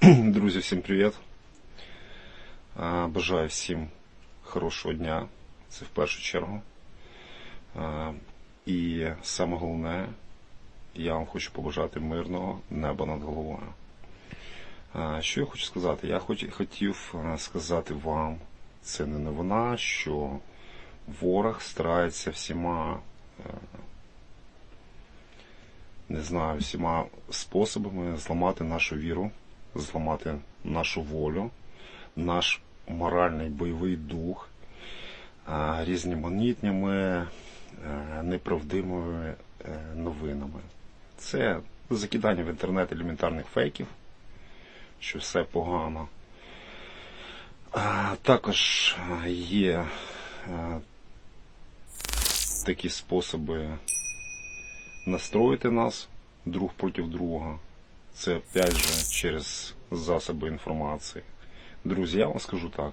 Друзі, всім привіт. Бажаю всім хорошого дня. Це в першу чергу. І саме головне, я вам хочу побажати мирного неба над головою. Що я хочу сказати? Я хотів сказати вам, це не новина, що ворог старається всіма е, не знаю, всіма способами зламати нашу віру, зламати нашу волю, наш моральний бойовий дух а, різноманітніми е, неправдивими е, новинами. Це закидання в інтернет елементарних фейків, що все погано. Також є е, такі способи настроїти нас друг проти друга. Це опять же через засоби інформації. Друзі, я вам скажу так.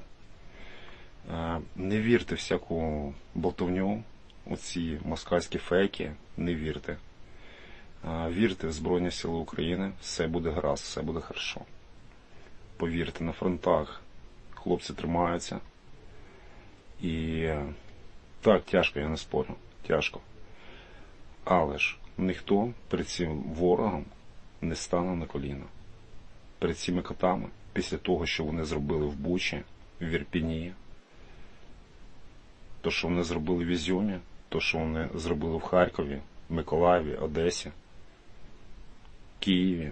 Е, Не вірте всяку болтовню, оці москальські фейки, не вірте. Е, Вірте в Збройні Сили України, все буде гаразд, все буде хорошо. Повірте, на фронтах хлопці тримаються. І так, тяжко, я не спорю. Тяжко. Але ж ніхто перед цим ворогом не стане на коліна. Перед цими котами, після того, що вони зробили в Бучі, в Вірпіні, то, що вони зробили в Ізюмі, то, що вони зробили в Харкові, Миколаєві, Одесі, Києві,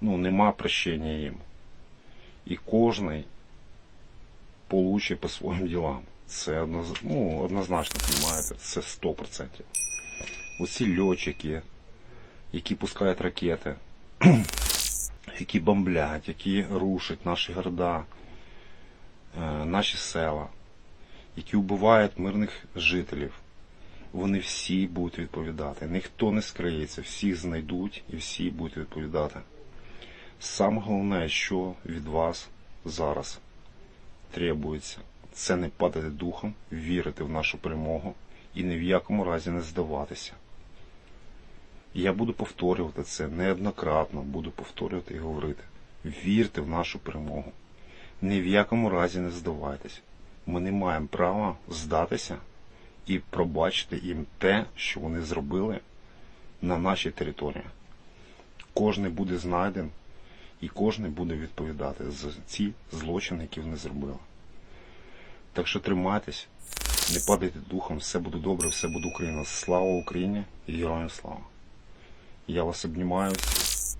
ну, нема прощення їм. І кожний получить по своїм ділам. Це одноз... ну, однозначно, розумієте, це 100%. Оці льотчики, які пускають ракети, які бомблять, які рушать наші города, е, наші села, які вбивають мирних жителів, вони всі будуть відповідати. Ніхто не скриється, всіх знайдуть і всі будуть відповідати. Саме головне, що від вас зараз требується, це не падати духом, вірити в нашу перемогу і ні в якому разі не здаватися. Я буду повторювати це неоднократно, буду повторювати і говорити. Вірте в нашу перемогу. Ні в якому разі не здавайтесь. Ми не маємо права здатися і пробачити їм те, що вони зробили на нашій території. Кожний буде знайден і кожен буде відповідати за ці злочини, які вони зробили. Так що тримайтесь, не падайте духом, все буде добре, все буде Україна. Слава Україні і героям слава! Я вас обнімаю,